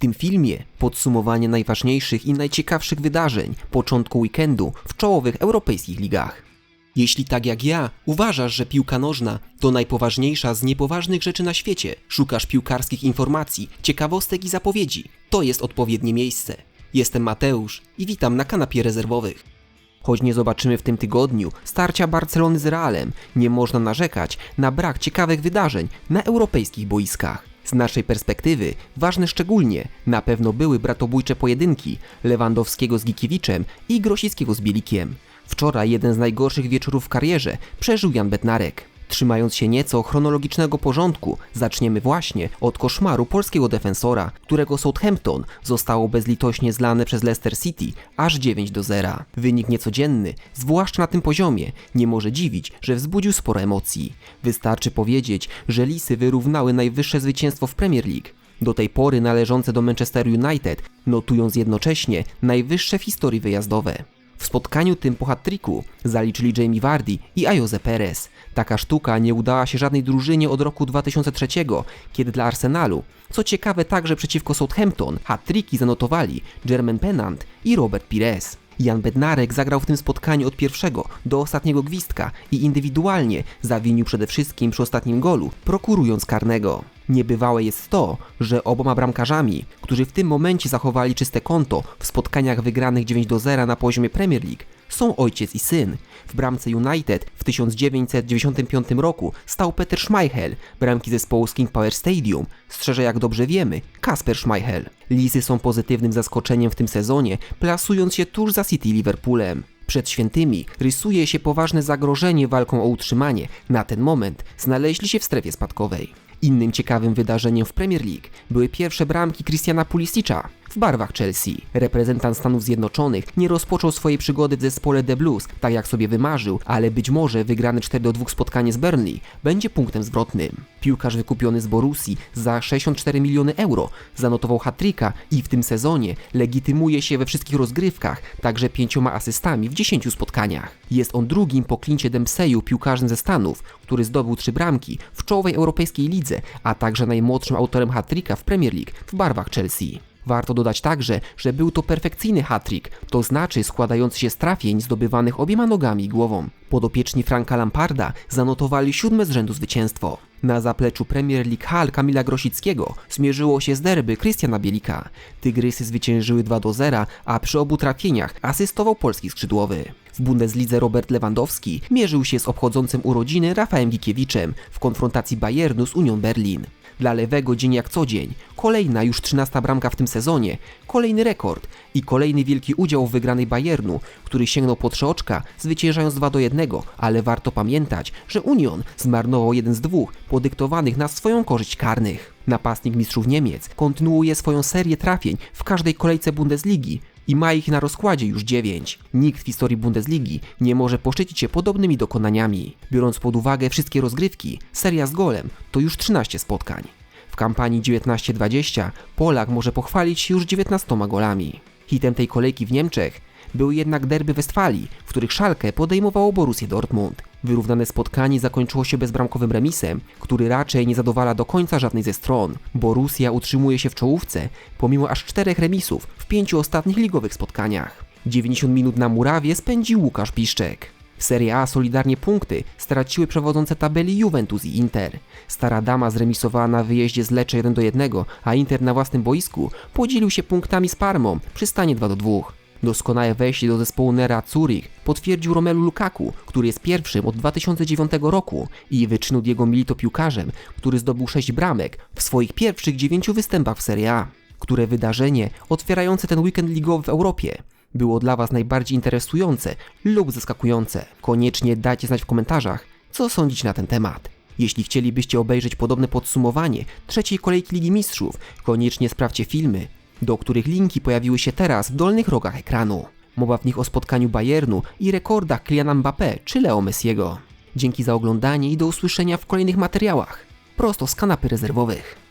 tym filmie podsumowanie najważniejszych i najciekawszych wydarzeń początku weekendu w czołowych europejskich ligach. Jeśli tak jak ja uważasz, że piłka nożna to najpoważniejsza z niepoważnych rzeczy na świecie, szukasz piłkarskich informacji, ciekawostek i zapowiedzi, to jest odpowiednie miejsce. Jestem Mateusz i witam na kanapie rezerwowych. Choć nie zobaczymy w tym tygodniu starcia Barcelony z Realem, nie można narzekać na brak ciekawych wydarzeń na europejskich boiskach. Z naszej perspektywy ważne szczególnie na pewno były bratobójcze pojedynki Lewandowskiego z Gikiewiczem i Grosickiego z Bielikiem. Wczoraj jeden z najgorszych wieczorów w karierze przeżył Jan Bednarek. Trzymając się nieco chronologicznego porządku, zaczniemy właśnie od koszmaru polskiego defensora, którego Southampton zostało bezlitośnie zlane przez Leicester City aż 9 do 0. Wynik niecodzienny, zwłaszcza na tym poziomie, nie może dziwić, że wzbudził sporo emocji. Wystarczy powiedzieć, że Lisy wyrównały najwyższe zwycięstwo w Premier League. Do tej pory należące do Manchester United, notując jednocześnie najwyższe w historii wyjazdowe. W spotkaniu tym po hat-tricku zaliczyli Jamie Vardy i Ayoze Perez. Taka sztuka nie udała się żadnej drużynie od roku 2003, kiedy dla Arsenalu, co ciekawe także przeciwko Southampton, hat-tricki zanotowali Jermaine Pennant i Robert Pires. Jan Bednarek zagrał w tym spotkaniu od pierwszego do ostatniego gwizdka i indywidualnie zawinił przede wszystkim przy ostatnim golu, prokurując karnego. Niebywałe jest to, że oboma bramkarzami, którzy w tym momencie zachowali czyste konto w spotkaniach wygranych 9 do 0 na poziomie Premier League, są ojciec i syn. W bramce United w 1995 roku stał Peter Schmeichel, bramki zespołu z King Power Stadium, strzeże jak dobrze wiemy Kasper Schmeichel. Lisy są pozytywnym zaskoczeniem w tym sezonie, plasując się tuż za City Liverpoolem. Przed świętymi rysuje się poważne zagrożenie walką o utrzymanie. Na ten moment znaleźli się w strefie spadkowej. Innym ciekawym wydarzeniem w Premier League były pierwsze bramki Christiana Pulisicza w barwach Chelsea. Reprezentant Stanów Zjednoczonych nie rozpoczął swojej przygody w zespole The Blues, tak jak sobie wymarzył, ale być może wygrane 4 do 2 spotkanie z Burnley będzie punktem zwrotnym. Piłkarz wykupiony z Borussii za 64 miliony euro zanotował hat i w tym sezonie legitymuje się we wszystkich rozgrywkach, także pięcioma asystami w 10 spotkaniach. Jest on drugim po klincie Dempseyu piłkarzem ze Stanów, który zdobył trzy bramki w czołowej europejskiej lidze, a także najmłodszym autorem hat w Premier League w barwach Chelsea. Warto dodać także, że był to perfekcyjny hat-trick, to znaczy składający się z trafień zdobywanych obiema nogami i głową. Podopieczni Franka Lamparda zanotowali siódme z rzędu zwycięstwo. Na zapleczu Premier League Hall Kamila Grosickiego zmierzyło się z derby Krystiana Bielika. Tygrysy zwyciężyły 2 do 0, a przy obu trafieniach asystował polski skrzydłowy. W Bundeslidze Robert Lewandowski mierzył się z obchodzącym urodziny Rafałem Gikiewiczem w konfrontacji Bayernu z Unią Berlin. Dla lewego dzień jak co dzień. Kolejna już 13 bramka w tym sezonie, kolejny rekord i kolejny wielki udział w wygranej Bayernu, który sięgnął po trzy oczka, zwyciężając 2 do 1, ale warto pamiętać, że Union zmarnował jeden z dwóch podyktowanych na swoją korzyść karnych. Napastnik mistrzów Niemiec kontynuuje swoją serię trafień w każdej kolejce Bundesligi, i ma ich na rozkładzie już 9. Nikt w historii Bundesligi nie może poszczycić się podobnymi dokonaniami. Biorąc pod uwagę wszystkie rozgrywki, seria z golem to już 13 spotkań. W kampanii 19-20 Polak może pochwalić się już 19 golami. Hitem tej kolejki w Niemczech były jednak derby Westfalii, w których Szalkę podejmowało Borussię Dortmund. Wyrównane spotkanie zakończyło się bezbramkowym remisem, który raczej nie zadowala do końca żadnej ze stron. Borussia utrzymuje się w czołówce, pomimo aż czterech remisów w pięciu ostatnich ligowych spotkaniach. 90 minut na murawie spędził Łukasz Piszczek. W Serie A solidarnie punkty straciły przewodzące tabeli Juventus i Inter. Stara dama zremisowała na wyjeździe z Lecce 1 do 1, a Inter na własnym boisku podzielił się punktami z Parmą przy stanie 2 do 2. Doskonałe wejście do zespołu Nera Zurich potwierdził Romelu Lukaku, który jest pierwszym od 2009 roku i wyczynu Diego Milito piłkarzem, który zdobył 6 bramek w swoich pierwszych 9 występach w Serie A. Które wydarzenie otwierające ten weekend ligowy w Europie było dla Was najbardziej interesujące lub zaskakujące? Koniecznie dajcie znać w komentarzach, co sądzicie na ten temat. Jeśli chcielibyście obejrzeć podobne podsumowanie trzeciej kolejki Ligi Mistrzów, koniecznie sprawdźcie filmy do których linki pojawiły się teraz w dolnych rogach ekranu. Mowa w nich o spotkaniu Bayernu i rekordach Kyliana Mbappé czy Leo Messiego. Dzięki za oglądanie i do usłyszenia w kolejnych materiałach. Prosto z kanapy rezerwowych.